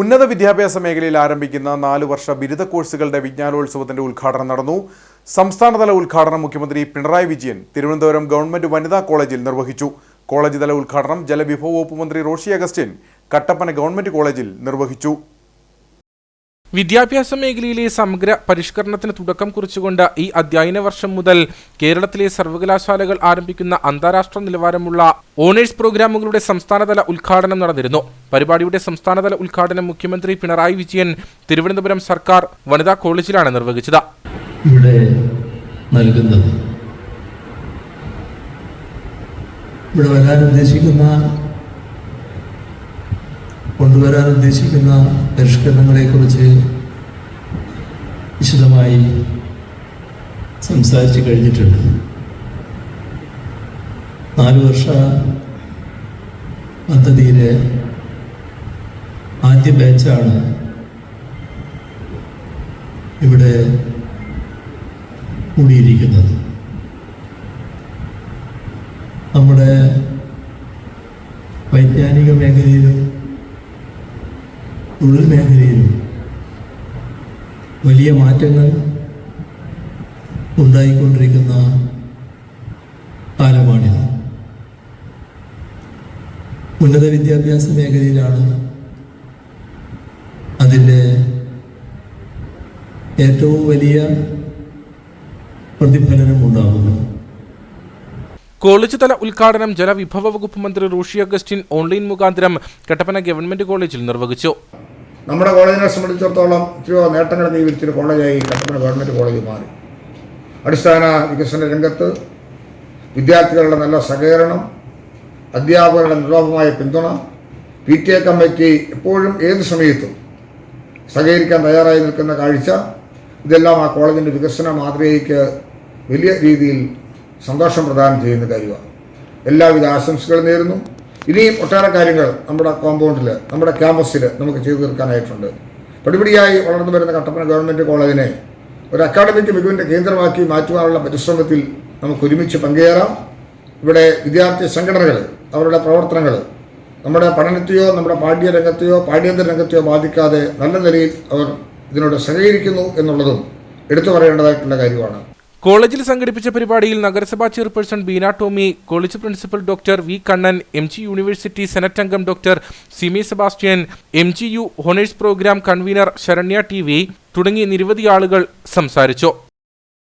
ഉന്നത വിദ്യാഭ്യാസ മേഖലയിൽ ആരംഭിക്കുന്ന നാലു വർഷ ബിരുദ കോഴ്സുകളുടെ വിജ്ഞാനോത്സവത്തിന്റെ ഉദ്ഘാടനം നടന്നു. സംസ്ഥാനതല ഉദ്ഘാടനം മുഖ്യമന്ത്രി പിണറായി വിജയൻ തിരുവനന്തപുരം ഗവൺമെന്റ് വനിതാ കോളേജിൽ നിർവഹിച്ചു. കോളേജ് തല ഉദ്ഘാടനം ജലവിഭവ വകുപ്പ് മന്ത്രി റോഷി അഗസ്റ്റിൻ കട്ടപ്പന ഗവൺമെന്റ് കോളേജിൽ നിർവഹിച്ചു. വിദ്യാഭ്യാസ മേഖലയിലെ സമഗ്ര പരിഷ്കരണത്തിന് തുടക്കം കുറിച്ചുകൊണ്ട് ഈ അധ്യയന വർഷം മുതൽ കേരളത്തിലെ സർവകലാശാലകൾ ആരംഭിക്കുന്ന അന്താരാഷ്ട്ര നിലവാരമുള്ള ഓണേഴ്സ് പ്രോഗ്രാമുകളുടെ സംസ്ഥാനതല ഉദ്ഘാടനം നടന്നിരുന്നു. പരിപാടിയുടെ സംസ്ഥാനതല ഉദ്ഘാടനം മുഖ്യമന്ത്രി പിണറായി വിജയൻ തിരുവനന്തപുരം സർക്കാർ വനിതാ കോളേജിലാണ് നിർവഹിച്ചത്. ഇവിടെ നൽകുന്നത്. ഇവിടെ വരാൻ ഉദ്ദേശിക്കുന്ന കൊണ്ടുവരാൻ ഉദ്ദേശിക്കുന്ന പരിഷ്കരണങ്ങളെക്കുറിച്ച് വിശദമായി സംസാരിച്ചു കഴിഞ്ഞിട്ടുണ്ട്. നാല് വർഷ പദ്ധതിയിലെ ആദ്യ ബാച്ചാണ് ഇവിടെ കൂടിയിരിക്കുന്നത്. നമ്മുടെ വൈജ്ഞാനിക മേഖലയിലും തൊഴിൽ മേഖലയിലും വലിയ മാറ്റങ്ങൾ ഉണ്ടായിക്കൊണ്ടിരിക്കുന്ന കാലമാണിത്. ഉന്നത വിദ്യാഭ്യാസ മേഖലയിലാണ് അതിന്റെ ഏറ്റവും വലിയ പ്രതിഫലനം ഉണ്ടാകുന്നത്. കോളേജ് ഉദ്ഘാടനം ജലവിഭവ വകുപ്പ് മന്ത്രി റോഷി അഗസ്റ്റിൻ ഓൺലൈൻ മുഖാന്തരം കട്ടപ്പന ഗവൺമെന്റ് കോളേജിൽ നിർവഹിച്ചു. നമ്മുടെ കോളേജിനെ സംബന്ധിച്ചിടത്തോളം ഇത്രയോ നേട്ടങ്ങൾ കൈവരിച്ചൊരു കോളേജായി കട്ടപ്പന ഗവൺമെന്റ് കോളേജ് മാറി. അടിസ്ഥാന വികസന രംഗത്ത് വിദ്യാർത്ഥികളുടെ നല്ല സഹകരണം അധ്യാപകരുടെ നിർവാഹമായ പിന്തുണ പി ടി എ കമ്മിറ്റി എപ്പോഴും ഏത് സമയത്തും സഹകരിക്കാൻ തയ്യാറായി നിൽക്കുന്ന കാഴ്ച ഇതെല്ലാം ആ കോളേജിന്റെ വികസന മാതൃകയ്ക്ക് വലിയ രീതിയിൽ സന്തോഷം പ്രദാനം ചെയ്യുന്ന കാര്യമാണ്. എല്ലാവിധ ആശംസകളും നേരുന്നു. ഇനിയും ഒട്ടേറെ കാര്യങ്ങൾ നമ്മുടെ കോമ്പൗണ്ടിൽ നമ്മുടെ ക്യാമ്പസിൽ നമുക്ക് ചെയ്തു തീർക്കാനായിട്ടുണ്ട്. പടിപടിയായി വളർന്നു വരുന്ന കട്ടപ്പന ഗവൺമെന്റ് കോളേജിനെ ഒരു അക്കാഡമിക് മികവിന്റെ കേന്ദ്രമാക്കി മാറ്റുവാനുള്ള പരിശ്രമത്തിൽ നമുക്ക് ഒരുമിച്ച് പങ്കുചേരാം. ഇവിടെ വിദ്യാർത്ഥി സംഘടനകൾ അവരുടെ പ്രവർത്തനങ്ങൾ നമ്മുടെ പഠനത്തെയോ നമ്മുടെ പാഠ്യരംഗത്തെയോ പാഠ്യേതര രംഗത്തെയോ ബാധിക്കാതെ നല്ല നിലയിൽ അവർ ഇതിനോട് സഹകരിക്കുന്നു എന്നുള്ളതും എടുത്തു പറയേണ്ടതായിട്ടുള്ള കാര്യമാണ്. കോളേജിൽ സംഘടിപ്പിച്ച പരിപാടിയിൽ നഗരസഭാ chairperson Beena Tomy college principal doctor V Kannan M G university senate അംഗം doctor Simi Sebastian M G U honours programme convener Saranya T V തുടങ്ങി നിരവധി ആളുകൾ സംസാരിച്ചു.